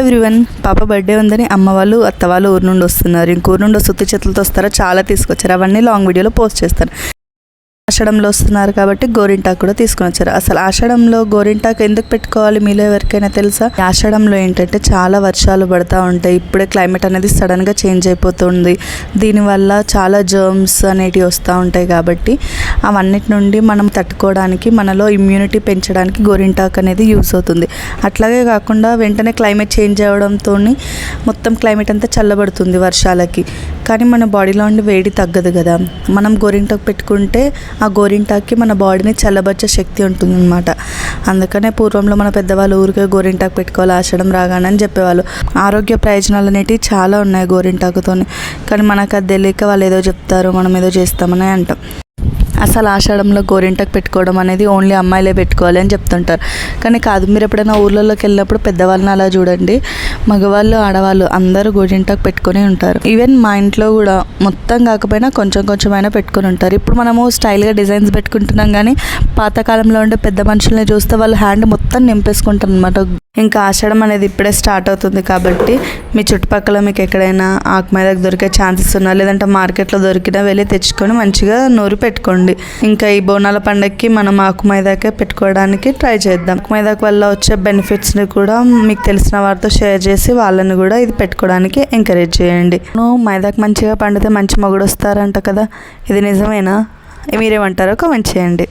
Everyone పాప birthday ఉందని అమ్మ వాళ్ళు అత్త వాళ్ళు ఊరు నుండి వస్తున్నారు. ఇంకూరు నుండి సుత్తి చేతులతో వస్తారా? చాలా తీసుకొచ్చారు. అవన్నీ లాంగ్ వీడియోలో పోస్ట్ చేస్తాను ఆషాఢంలో వస్తున్నారు కాబట్టి గోరింటాకు కూడా తీసుకొని వచ్చారు. అసలు ఆషాఢంలో గోరింటాకు ఎందుకు పెట్టుకోవాలి మీలో ఎవరికైనా తెలుసా? ఈ ఆషాఢంలో ఏంటంటే చాలా వర్షాలు పడతా ఉంటాయి. ఇప్పుడే క్లైమేట్ అనేది సడన్గా చేంజ్ అయిపోతుంది. దీనివల్ల చాలా జర్మ్స్ అనేటివి వస్తూ ఉంటాయి కాబట్టి అవన్నిటి నుండి మనం తట్టుకోవడానికి మనలో ఇమ్యూనిటీ పెంచడానికి గోరింటాకు అనేది యూస్ అవుతుంది. అట్లాగే కాకుండా వెంటనే క్లైమేట్ చేంజ్ అవ్వడంతో మొత్తం క్లైమేట్ అంతా చల్లబడుతుంది వర్షాలకి. కానీ మన బాడీలో ఉండి వేడి తగ్గదు కదా. మనం గోరింటాకు పెట్టుకుంటే ఆ గోరింటాకి మన బాడీని చల్లబరిచే శక్తి ఉంటుందన్నమాట. అందుకనే పూర్వంలో మన పెద్దవాళ్ళు ఊరికే గోరింటాకు పెట్టుకోవాలి ఆషడం రాగానే అని చెప్పేవాళ్ళు. ఆరోగ్య ప్రయోజనాలు అనేటివి చాలా ఉన్నాయి గోరింటాకుతో కానీ మనకు అది తెలియక వాళ్ళు ఏదో చెప్తారు మనం ఏదో చేస్తామని అంటాం. అసలు ఆషాఢంలో గోరింటకు పెట్టుకోవడం అనేది ఓన్లీ అమ్మాయిలే పెట్టుకోవాలి అని చెప్తుంటారు. కానీ కాదు మీరు ఎప్పుడైనా ఊర్లలోకి వెళ్ళినప్పుడు పెద్దవాళ్ళని అలా చూడండి. మగవాళ్ళు ఆడవాళ్ళు అందరూ గోరింటకు పెట్టుకొని ఉంటారు. ఈవెన్ మా ఇంట్లో కూడా మొత్తం కాకపోయినా కొంచెం కొంచెం అయినా పెట్టుకొని ఉంటారు. ఇప్పుడు మనము స్టైల్గా డిజైన్స్ పెట్టుకుంటున్నాం కానీ పాతకాలంలో ఉండే పెద్ద మనుషుల్ని చూస్తే వాళ్ళ హ్యాండ్ మొత్తం నింపేసుకుంటారు అనమాట ఇంకా ఆషాఢం అనేది ఇప్పుడే స్టార్ట్ అవుతుంది కాబట్టి మీ చుట్టుపక్కల మీకు ఎక్కడైనా ఆకు మీదకి దొరికే ఛాన్సెస్ ఉన్నా లేదంటే మార్కెట్లో దొరికినా వెళ్ళి తెచ్చుకొని మంచిగా నూరి పెట్టుకోండి. ఇంకా ఈ బోనాల పండగకి మనం ఆకు మైదాకే పెట్టుకోవడానికి ట్రై చేద్దాం. ఆకు మైదాకు వల్ల వచ్చే బెనిఫిట్స్ని కూడా మీకు తెలిసిన వారితో షేర్ చేసి వాళ్ళని కూడా ఇది పెట్టుకోవడానికి ఎంకరేజ్ చేయండి. నువ్వు మైదాకు మంచిగా పండితే మంచి మొగుడు వస్తారంట కదా? ఇది నిజమేనా? మీరేమంటారో కామెంట్ చేయండి.